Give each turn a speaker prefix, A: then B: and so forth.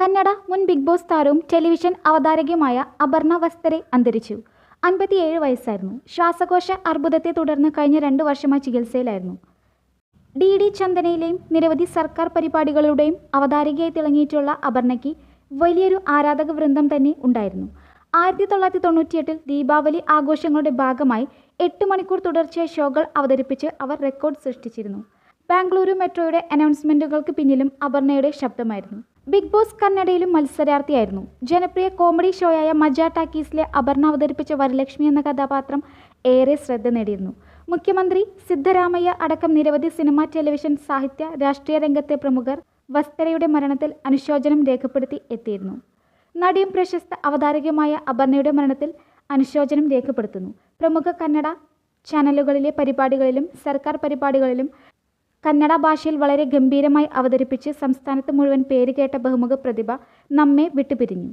A: കന്നഡ മുൻ big boss താരവും television അവതാരകയുമായ അപർണ വസ്തരെ അന്തരിച്ചു. അൻപത്തിയേഴ് വയസ്സായിരുന്നു. ശ്വാസകോശ അർബുദത്തെ തുടർന്ന് കഴിഞ്ഞ രണ്ട് വർഷമായി ചികിത്സയിലായിരുന്നു. ഡി ഡി ചന്ദനയിലെയും നിരവധി സർക്കാർ പരിപാടികളുടെയും അവതാരകയായി തിളങ്ങിയിട്ടുള്ള അപർണയ്ക്ക് വലിയൊരു ആരാധക വൃന്ദം തന്നെ ഉണ്ടായിരുന്നു. ആയിരത്തി തൊള്ളായിരത്തി തൊണ്ണൂറ്റിയെട്ടിൽ ദീപാവലി ആഘോഷങ്ങളുടെ ഭാഗമായി എട്ട് മണിക്കൂർ തുടർച്ചയായി ഷോകൾ അവതരിപ്പിച്ച് അവർ റെക്കോർഡ് സൃഷ്ടിച്ചിരുന്നു. ബാംഗ്ലൂരു മെട്രോയുടെ അനൗൺസ്മെന്റുകൾക്ക് പിന്നിലും അപർണയുടെ ശബ്ദമായിരുന്നു. Big boss കന്നഡയിലും മത്സരാർത്ഥിയായിരുന്നു. ജനപ്രിയ കോമഡി ഷോയായ മജ ടാക്കീസിലെ അപർണ അവതരിപ്പിച്ച വരലക്ഷ്മി എന്ന കഥാപാത്രം ഏറെ ശ്രദ്ധ നേടിയിരുന്നു. മുഖ്യമന്ത്രി സിദ്ധരാമയ്യ അടക്കം നിരവധി സിനിമ ടെലിവിഷൻ സാഹിത്യ രാഷ്ട്രീയ രംഗത്തെ പ്രമുഖർ വസ്തരയുടെ മരണത്തിൽ അനുശോചനം രേഖപ്പെടുത്തി എത്തിയിരുന്നു. നടിയും പ്രശസ്ത അവതാരകയുമായ അപർണയുടെ മരണത്തിൽ അനുശോചനം രേഖപ്പെടുത്തുന്നു. പ്രമുഖ കന്നഡ ചാനലുകളിലെ പരിപാടികളിലും സർക്കാർ പരിപാടികളിലും കന്നഡ ഭാഷയിൽ വളരെ ഗംഭീരമായി അവതരിപ്പിച്ച് സംസ്ഥാനത്ത് മുഴുവൻ പേരുകേട്ട ബഹുമുഖ പ്രതിഭ നമ്മെ വിട്ടുപിരിഞ്ഞു.